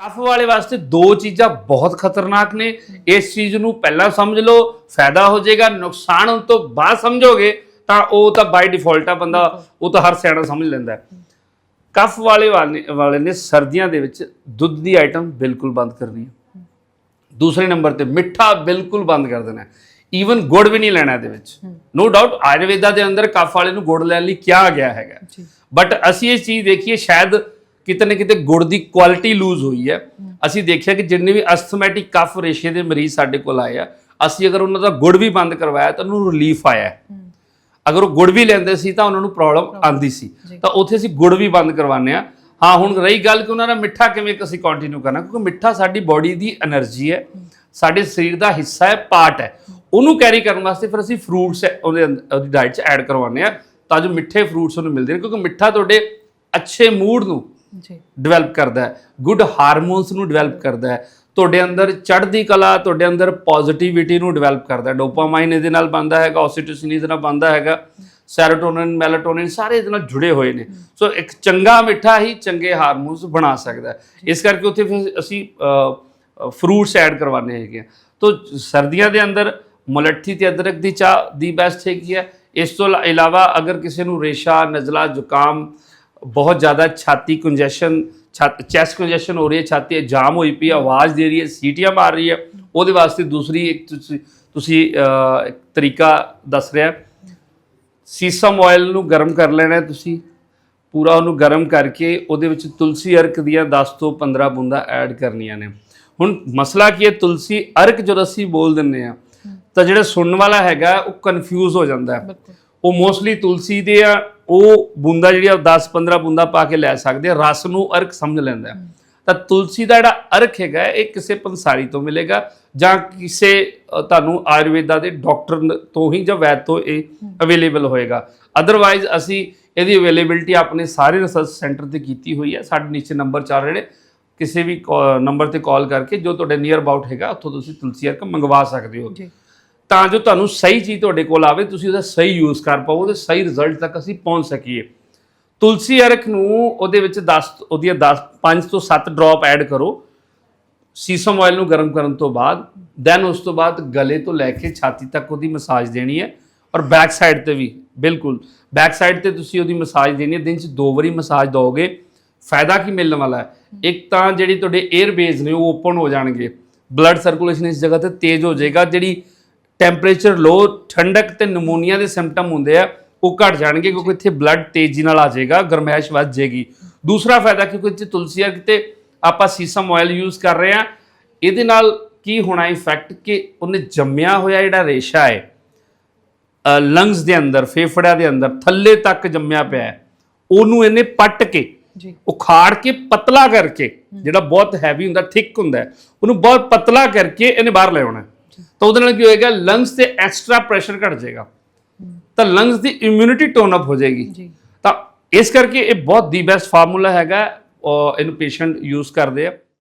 Cough ਵਾਲੇ ਵਾਸਤੇ ਦੋ ਚੀਜ਼ਾਂ ਬਹੁਤ ਖਤਰਨਾਕ ਨੇ। ਇਸ ਚੀਜ਼ ਨੂੰ ਪਹਿਲਾਂ ਸਮਝ ਲਓ ਫਾਇਦਾ ਹੋ ਜਾਏਗਾ ਨੁਕਸਾਨ ਹੋਣ ਤੋਂ ਬਾਅਦ ਸਮਝੋਗੇ ਤਾਂ ਉਹ ਤਾਂ ਬਾਈ ਡਿਫਾਲਟ ਆ ਬੰਦਾ ਉਹ ਤਾਂ ਹਰ ਸਿਆਣਾ ਸਮਝ ਲੈਂਦਾ। ਕਫ ਵਾਲੇ ਵਾਲੇ ਨੇ ਸਰਦੀਆਂ ਦੇ ਵਿੱਚ ਦੁੱਧ ਦੀ ਆਈਟਮ ਬਿਲਕੁਲ ਬੰਦ ਕਰਨੀ ਹੈ। ਦੂਸਰੇ ਨੰਬਰ ਤੇ ਮਿੱਠਾ ਬਿਲਕੁਲ ਬੰਦ ਕਰ ਦੇਣਾ ਈਵਨ ਗੁੜ ਵੀ ਨਹੀਂ ਲੈਣਾ ਇਹਦੇ ਵਿੱਚ। ਨੋ ਡਾਊਟ ਆਯੁਰਵੇਦਾ ਦੇ ਅੰਦਰ ਕਫ ਵਾਲੇ ਨੂੰ ਗੁੜ ਲੈਣ ਲਈ ਕਿਹਾ ਗਿਆ ਹੈਗਾ। ਬਟ ਅਸੀਂ ਇਹ ਚੀਜ਼ ਦੇਖੀਏ ਸ਼ਾਇਦ ਕਿਤੇ ਨਾ ਕਿਤੇ ਗੁੜ ਦੀ ਕੁਆਲਿਟੀ ਲੂਜ਼ ਹੋਈ ਹੈ। ਅਸੀਂ ਦੇਖਿਆ ਕਿ ਜਿੰਨੇ ਵੀ ਅਸਥਮੈਟਿਕ ਕਫ ਰੇਸ਼ੇ ਦੇ ਮਰੀਜ਼ ਸਾਡੇ ਕੋਲ ਆਏ ਆ ਅਸੀਂ ਅਗਰ ਉਹਨਾਂ ਦਾ ਗੁੜ ਵੀ ਬੰਦ ਕਰਵਾਇਆ ਤਾਂ ਉਹਨੂੰ ਰਿਲੀਫ ਆਇਆ ਅਗਰ ਉਹ ਗੁੜ ਵੀ ਲੈਂਦੇ ਸੀ ਤਾਂ ਉਹਨਾਂ ਨੂੰ ਪ੍ਰੋਬਲਮ ਆਂਦੀ ਸੀ। ਤਾਂ ਉੱਥੇ ਅਸੀਂ ਗੁੜ ਵੀ ਬੰਦ ਕਰਵਾਉਂਦੇ ਆ ਹਾਂ ਹੁਣ ਰਹੀ ਗੱਲ ਕਿ ਉਹਨਾਂ ਦਾ ਮਿੱਠਾ ਕਿਵੇਂ ਅਸੀਂ ਕੰਟੀਨਿਊ ਕਰਨਾ ਕਿਉਂਕਿ ਮਿੱਠਾ ਸਾਡੀ ਬਾਡੀ ਦੀ એનર્ਜੀ ਹੈ। ਸਾਡੇ ਸਰੀਰ ਦਾ ਹਿੱਸਾ ਹੈ ਪਾਰਟ ਹੈ। ਉਹਨੂੰ ਕੈਰੀ ਕਰਨ ਵਾਸਤੇ ਫਿਰ ਅਸੀਂ ਫਰੂਟਸ ਉਹਦੇ ਅੰਦਰ ਉਹਦੀ ਡਾਈਟ 'ਚ ਐਡ ਕਰਵਾਉਂਦੇ ਆ ਤਾਂ ਜੋ ਮਿੱਠੇ ਫਰੂਟਸ ਉਹਨੂੰ ਮਿਲਦੇ ਨੇ ਕਿਉਂਕਿ ਮਿੱਠਾ ਤੁਹਾਡੇ ਅੱਛੇ ਮੂਡ ਨੂੰ ਜੀ। ਡਿਵੈਲਪ ਕਰਦਾ ਹੈ। ਗੁੱਡ ਹਾਰਮੋਨਸ ਨੂੰ ਡਿਵੈਲਪ ਕਰਦਾ ਹੈ। ਤੁਹਾਡੇ ਅੰਦਰ ਚੜ੍ਹਦੀ ਕਲਾ ਤੁਹਾਡੇ ਅੰਦਰ ਪੋਜ਼ਿਟਿਵਿਟੀ ਨੂੰ ਡਿਵੈਲਪ ਕਰਦਾ ਹੈ। ਡੋਪਾਮਾਈਨ ਇਹਦੇ ਨਾਲ ਬਣਦਾ ਹੈਗਾ ਆਕਸੀਟੋਸਿਨ ਇਹਦੇ ਨਾਲ ਬਣਦਾ ਹੈਗਾ। ਸੈਰੋਟੋਨਿਨ ਮੈਲਾਟੋਨਿਨ ਸਾਰੇ ਇਹਦੇ ਨਾਲ ਜੁੜੇ ਹੋਏ ਨੇ। ਸੋ ਇੱਕ ਚੰਗਾ ਮਿੱਠਾ ਹੀ ਚੰਗੇ ਹਾਰਮੋਨਸ ਬਣਾ ਸਕਦਾ ਹੈ। ਇਸ ਕਰਕੇ ਉੱਥੇ ਫਿਰ ਅਸੀਂ ਫਰੂਟਸ ਐਡ ਕਰਵਾਉਂਦੇ ਹੈਗੇ ਆ ਤੋ ਸਰਦੀਆਂ ਦੇ ਅੰਦਰ ਮੁਲੱਠੀ ਤੇ ਅਦਰਕ ਦੀ ਚਾਹ ਦੀ ਬੈਸਟ ਹੈਗੀ ਹੈ। ਇਸ ਤੋਂ ਇਲਾ- ਇਲਾਵਾ ਅਗਰ ਕਿਸੇ ਨੂੰ ਰੇਸ਼ਾ ਨਜ਼ਲਾ ਜ਼ੁਕਾਮ ਬਹੁਤ ਜ਼ਿਆਦਾ ਛਾਤੀ ਕੰਜੈਸ਼ਨ ਚੈਸਟ ਕੰਜੈਸ਼ਨ ਹੋ ਰਹੀ ਹੈ, ਛਾਤੀ ਜਾਮ ਹੋਈ ਪਈ ਆਵਾਜ਼ ਦੇ ਰਹੀ ਹੈ, ਸੀਟੀਆਂ ਮਾਰ ਰਹੀ ਹੈ। ਉਹਦੇ ਵਾਸਤੇ ਦੂਸਰੀ ਇੱਕ ਤੁਸੀਂ ਤੁਸੀਂ ਤਰੀਕਾ ਦੱਸ ਰਿਹਾ। ਸੀਸਮ ਆਇਲ ਨੂੰ ਗਰਮ ਕਰ ਲੈਣਾ ਤੁਸੀਂ। ਪੂਰਾ ਉਹਨੂੰ ਗਰਮ ਕਰਕੇ ਉਹਦੇ ਵਿੱਚ ਤੁਲਸੀ ਅਰਕ ਦੀਆਂ 10 ਤੋਂ 15 ਬੂੰਦਾਂ ਐਡ ਕਰਨੀਆਂ ਨੇ। ਹੁਣ ਮਸਲਾ ਕੀ ਹੈ? ਤੁਲਸੀ ਅਰਕ ਜਦੋਂ ਅਸੀਂ ਬੋਲ ਦਿੰਨੇ ਆ ਤਾਂ ਜਿਹੜਾ ਸੁਣਨ ਵਾਲਾ ਹੈਗਾ, ਉਹ ਕਨਫਿਊਜ਼ ਹੋ ਜਾਂਦਾ ਹੈ। ਉਹ ਮੋਸਟਲੀ ਤੁਲਸੀ ਦੇ ਆ, ਉਹ ਬੂੰਦਾ ਜਿਹੜੀ ਆ 10-15 ਬੂੰਦਾ ਪਾ ਕੇ ਲੈ ਸਕਦੇ ਆ, ਰਸ ਨੂੰ ਅਰਕ ਸਮਝ ਲੈਂਦਾ ਤਾਂ ਤੁਲਸੀ ਦਾ ਜਿਹੜਾ ਅਰਕ ਹੈਗਾ, ਇਹ ਕਿਸੇ ਪੰਸਾਰੀ ਤੋਂ ਮਿਲੇਗਾ ਜਾਂ ਕਿਸੇ ਤੁਹਾਨੂੰ ਆਯੁਰਵੇਦਾ ਦੇ ਡਾਕਟਰ ਤੋਂ ਹੀ ਜਾਂ ਵੈਦ ਤੋਂ ਇਹ ਅਵੇਲੇਬਲ ਹੋਏਗਾ। ਅਦਰਵਾਈਜ਼ ਅਸੀਂ ਇਹਦੀ ਅਵੇਲੇਬਿਲਟੀ ਆਪਣੇ ਸਾਰੇ ਰਿਸਰਚ ਸੈਂਟਰ ਤੇ ਕੀਤੀ ਹੋਈ ਹੈ। ਸਾਡੇ ਨੀਚੇ ਨੰਬਰ ਚੱਲ ਰਹੇ ਨੇ। ਕਿਸੇ ਵੀ ਨੰਬਰ ਤੇ ਕਾਲ ਕਰਕੇ ਜੋ ਤੁਹਾਡੇ ਨੀਅਰ ਅਬਾਊਟ ਹੈਗਾ, ਉੱਥੋਂ ਤੁਸੀਂ ਤੁਲਸੀ ਅਰਕ ਮੰਗਵਾ ਸਕਦੇ ਹੋ। ਤਾਂ ਜੋ ਤੁਹਾਨੂੰ ਸਹੀ ਚੀਜ਼ ਤੁਹਾਡੇ ਕੋਲ ਆਵੇ, ਤੁਸੀਂ ਉਹਦਾ ਸਹੀ ਯੂਜ਼ ਕਰ ਪਾਓ ਤੇ ਸਹੀ ਰਿਜ਼ਲਟ ਤੱਕ ਅਸੀਂ ਪਹੁੰਚ ਸਕੀਏ। ਤੁਲਸੀ ਅਰਕ ਨੂੰ ਉਹਦੇ ਵਿੱਚ 10 ਉਹਦੀਆਂ 10 5 ਤੋਂ 7 ਡ੍ਰੌਪ ਐਡ ਕਰੋ। ਸੀਸਮ ਆਇਲ ਨੂੰ ਗਰਮ ਕਰਨ ਤੋਂ ਬਾਅਦ ਦੈਨ ਉਸ ਤੋਂ ਬਾਅਦ ਗਲੇ ਤੋਂ ਲੈ ਕੇ ਛਾਤੀ ਤੱਕ ਉਹਦੀ ਮਸਾਜ ਦੇਣੀ ਹੈ। ਔਰ ਬੈਕ ਸਾਈਡ ਤੇ ਵੀ, ਬਿਲਕੁਲ। ਬੈਕ ਸਾਈਡ ਤੇ ਤੁਸੀਂ ਉਹਦੀ ਮਸਾਜ ਦੇਣੀ ਹੈ, ਦਿਨ 'ਚ ਦੋ ਵਾਰੀ ਮਸਾਜ ਦੋਗੇ ਫਾਇਦਾ ਕੀ ਮਿਲਣ ਵਾਲਾ ਹੈ? ਇੱਕ ਤਾਂ ਜਿਹੜੀ ਤੁਹਾਡੇ 에ਅਰ ਬੇਜ਼ ਨੇ, ਉਹ ਓਪਨ ਹੋ ਜਾਣਗੇ। ਬਲੱਡ ਸਰਕੂਲੇਸ਼ਨ ਇਸ ਜਗ੍ਹਾ ਤੇ ਤੇਜ਼ ਹੋ ਜਾਏਗਾ। ਜਿਹੜੀ ਟੈਂਪਰੇਚਰ ਲੋ ਠੰਡਕ ਤੇ ਨਮੂਨੀਆ ਦੇ ਸਿੰਪਟਮ ਹੁੰਦੇ ਆ ਉਹ ਘਟ ਜਾਣਗੇ ਕਿਉਂਕਿ ਇੱਥੇ ਬਲੱਡ ਤੇਜ਼ੀ ਨਾਲ ਆ ਜਾਏਗਾ ਗਰਮੈਸ਼ ਵੱਧ ਜਾਏਗੀ। ਦੂਸਰਾ ਫਾਇਦਾ ਕਿਉਂਕਿ ਇੱਥੇ ਤੁਲਸੀ ਅਰਕ ਤੇ ਆਪਾਂ ਸੀਸਮ ਆਇਲ ਯੂਜ਼ ਕਰ ਰਹੇ ਆ ਇਹਦੇ ਨਾਲ ਕੀ ਹੋਣਾ ਇਫੈਕਟ ਕਿ ਉਹਨੇ ਜੰਮਿਆ ਹੋਇਆ ਜਿਹੜਾ ਰੇਸ਼ਾ ਹੈ ਲੰਗਸ ਦੇ ਅੰਦਰ ਫੇਫੜਿਆਂ ਦੇ ਅੰਦਰ ਥੱਲੇ ਤੱਕ ਜੰਮਿਆ ਪਿਆ ਉਹਨੂੰ ਇਹਨੇ ਪੱਟ ਕੇ ਜੀ। ਉਖਾੜ ਕੇ ਪਤਲਾ ਕਰਕੇ ਜਿਹੜਾ ਬਹੁਤ ਹੈਵੀ ਹੁੰਦਾ ਥਿਕ ਹੁੰਦਾ ਉਹਨੂੰ ਬਹੁਤ ਪਤਲਾ ਕਰਕੇ ਇਹਨੇ ਬਾਹਰ ਲੈ ਆਉਣਾ। ਤਾਂ ਉਹਦੇ ਨਾਲ ਕੀ ਹੋਏਗਾ ਲੰਗਸ ਤੇ ਐਕਸਟਰਾ ਪ੍ਰੈਸ਼ਰ ਘਟ ਜਾਏਗਾ। ਤਾਂ ਲੰਗਸ ਦੀ ਇਮਿਊਨਿਟੀ ਟੋਨ ਅਪ ਹੋ ਜਾਏਗੀ। ਤਾਂ ਇਸ ਕਰਕੇ ਇਹ ਬਹੁਤ ਦੀ ਬੈਸਟ ਫਾਰਮੂਲਾ ਹੈਗਾ ਇਹਨੂੰ ਪੇਸ਼ੈਂਟ ਯੂਜ਼ ਕਰਦੇ ਆ।